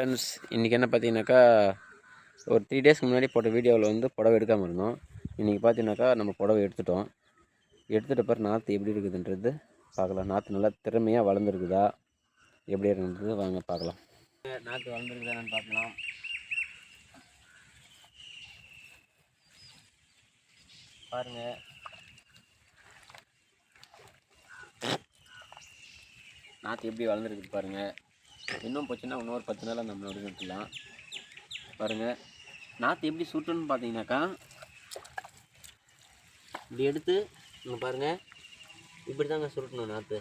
Friends இன்றைக்கி என்ன பார்த்தீங்கன்னாக்கா ஒரு த்ரீ டேஸ்க்கு முன்னாடி போட்ட வீடியோவில் வந்து புடவை எடுக்காமல் இருந்தோம். இன்றைக்கி பார்த்தீங்கன்னாக்கா நம்ம புடவை எடுத்துட்டோம். எடுத்துகிட்ட பிறகு நாற்று எப்படி இருக்குதுன்றது பார்க்கலாம். நாற்று நல்லா திறமையாக வளர்ந்துருக்குதா? எப்படி இருக்குன்றது வாங்க பார்க்கலாம். நாற்று வளர்ந்துருக்குதான்னு பார்க்கலாம். பாருங்கள் நாற்று எப்படி வளர்ந்துருக்குது பாருங்கள் இன்னும் போச்சுன்னா இன்னொரு பத்து நாளாக நம்ம எடுத்துக்கலாம் பாருங்கள் நாற்று எப்படி சுட்டுன்னு பார்த்தீங்கன்னாக்கா இப்படி எடுத்து இங்கே பாருங்கள் இப்படி தாங்க சுருட்டணும் நாற்று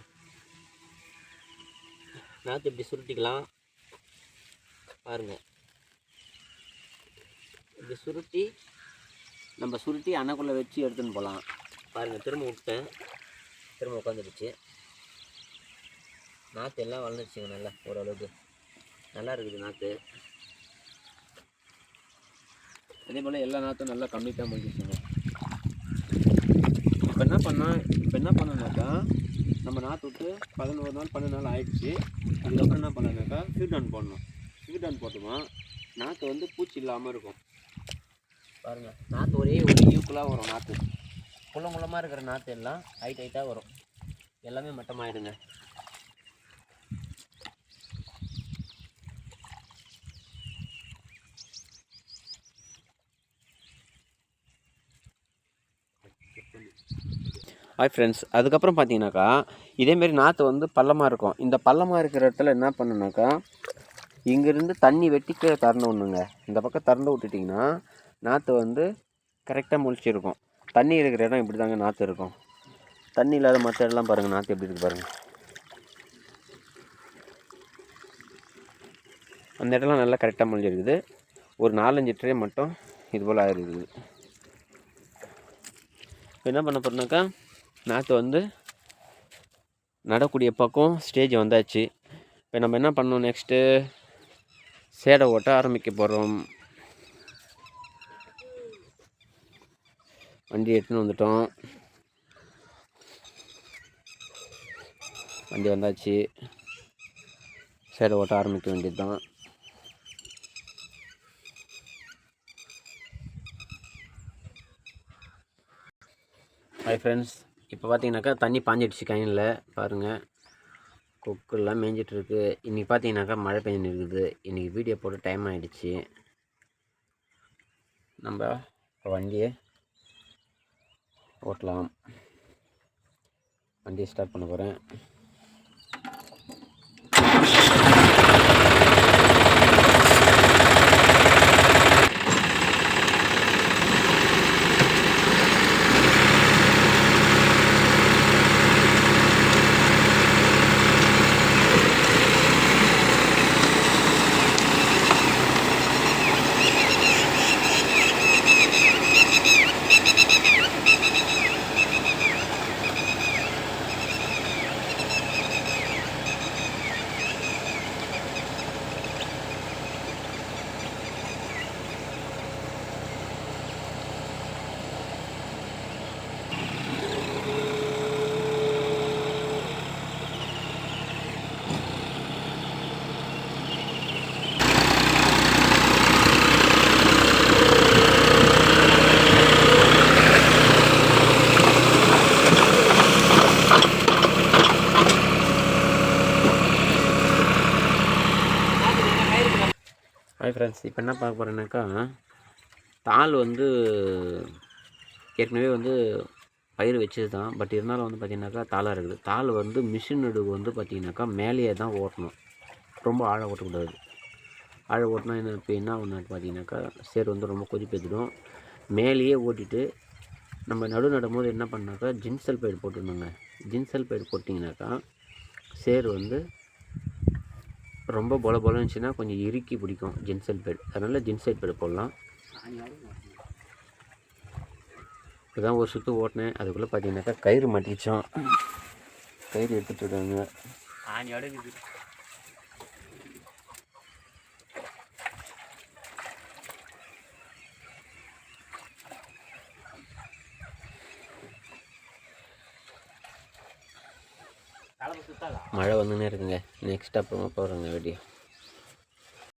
நாற்று இப்படி சுருட்டிக்கலாம். பாருங்கள் இப்படி சுருட்டி நம்ம சுருட்டி அணைக்குள்ளே வச்சு எடுத்துன்னு போகலாம். பாருங்கள் திரும்ப விட்டேன். திரும்ப உட்காந்துடுச்சு நாற்று எல்லாம் வளர்ந்துச்சுங்க நல்லா ஓரளவுக்கு. நல்லா இருக்குது நாற்று அதே போல் எல்லா நாற்றும் நல்லா கம்ப்ளீட்டாக முடிஞ்சிச்சுங்க இப்போ என்ன பண்ணால் இப்போ என்ன பண்ணோம்னாக்கா நம்ம நாற்று விட்டு பதினோரு நாள் பன்னெண்டு நாள் ஆயிடுச்சு. அதுக்கப்புறம் என்ன பண்ணோம்னாக்கா ஃபீட் போடணும். ஃபீட் போட்டோமா நாற்று வந்து பூச்சி இல்லாமல் இருக்கும். பாருங்கள் நாற்று ஒரே ஒரு ஈக்குவலாக வரும் நாற்று குள்ள முள்ளமாக இருக்கிற நாற்று எல்லாம் ஹைட் ஹைட்டாக வரும். எல்லாமே மட்டமாயிடுங்க. ஹாய் ஃப்ரெண்ட்ஸ் அதுக்கப்புறம் பார்த்தீங்கன்னாக்கா இதேமாரி நாற்று வந்து பள்ளமாக இருக்கும். இந்த பள்ளமாக இருக்கிற இடத்துல என்ன பண்ணுனாக்கா இங்கேருந்து தண்ணி வெட்டிக்க திறந்து விடணுங்க. இந்த பக்கம் திறந்து விட்டுட்டிங்கன்னா நாற்று வந்து கரெக்டாக முழிச்சிருக்கும். தண்ணி இருக்கிற இடம் இப்படி தாங்க நாற்று இருக்கும். தண்ணி இல்லாத மற்ற இடம்லாம் பாருங்கள் நாற்று எப்படி இருக்குது பாருங்கள் அந்த இடம்லாம் நல்லா கரெக்டாக முழிஞ்சிருக்குது. ஒரு நாலஞ்சு ட்ரே மட்டும் இது போல் ஆகிருக்குது என்ன பண்ண போகிறோம்னாக்கா நாற்று வந்து நடக்கூடிய பக்கம் ஸ்டேஜ் வந்தாச்சு. இப்போ நம்ம என்ன பண்ணோம் நெக்ஸ்ட்டு சேடை ஓட்ட ஆரம்பிக்க போகிறோம் வண்டி எடுத்துன்னு வந்துட்டோம். வண்டி வந்தாச்சு. சேடை ஓட்ட ஆரம்பிக்க வேண்டியது தான் ஹாய் ஃப்ரெண்ட்ஸ் இப்போ பார்த்தீங்கன்னாக்கா தண்ணி பாஞ்சிடுச்சு கைனில் பாருங்கள் கொக்குலாம் மேய்ஞ்சிட்ருக்கு இன்றைக்கி பார்த்தீங்கன்னாக்கா மழை பெஞ்சு இருக்குது இன்றைக்கி வீடியோ போட்டு டைம் ஆகிடுச்சு நம்ம வண்டியை ஓட்டலாம். வண்டியை ஸ்டார்ட் பண்ண போகிறேன் ஹாய் ஃப்ரெண்ட்ஸ் இப்போ என்ன பார்க்க போகிறேன்னாக்கா தாள் வந்து ஏற்கனவே வந்து பயிர் வச்சது தான் பட் இருந்தாலும் வந்து பார்த்திங்கனாக்கா தாளாக இருக்குது. தாள் வந்து மிஷின் நடுவு வந்து பார்த்திங்கனாக்கா மேலேயே தான் ஓட்டணும். ரொம்ப ஆழ ஓட்டக்கூடாது. ஆழ ஓட்டினா என்ன இப்போ என்ன ஒன்று பார்த்தீங்கன்னாக்கா சேர் வந்து ரொம்ப கொதிப்பேற்றிடும் மேலேயே ஓட்டிட்டு நம்ம நடு நடும்போது என்ன பண்ணாக்கா ஜின்சல் பயிர் போட்டுருந்தோங்க. ஜின்சல் பயிர் போட்டிங்கனாக்கா சேர் வந்து ரொம்ப பொல பொலன்னு இருந்துச்சுன்னா கொஞ்சம் இறுக்கி பிடிக்கும் ஜின்சைட் பெட். அதனால் ஜின்சைட் பெட் போடலாம். இப்போதான் ஒரு சுற்று ஓட்டினேன். அதுக்குள்ளே பார்த்தீங்கன்னாக்கா கயிறு மாட்டிச்சோம் கயிறு எடுத்துகிட்டு இருக்காங்க ஆணியோட இருக்குது மழை வந்துன்னே இருக்குங்க. நெக்ஸ்ட் அப்புறமா போகிறேங்க வீடியோ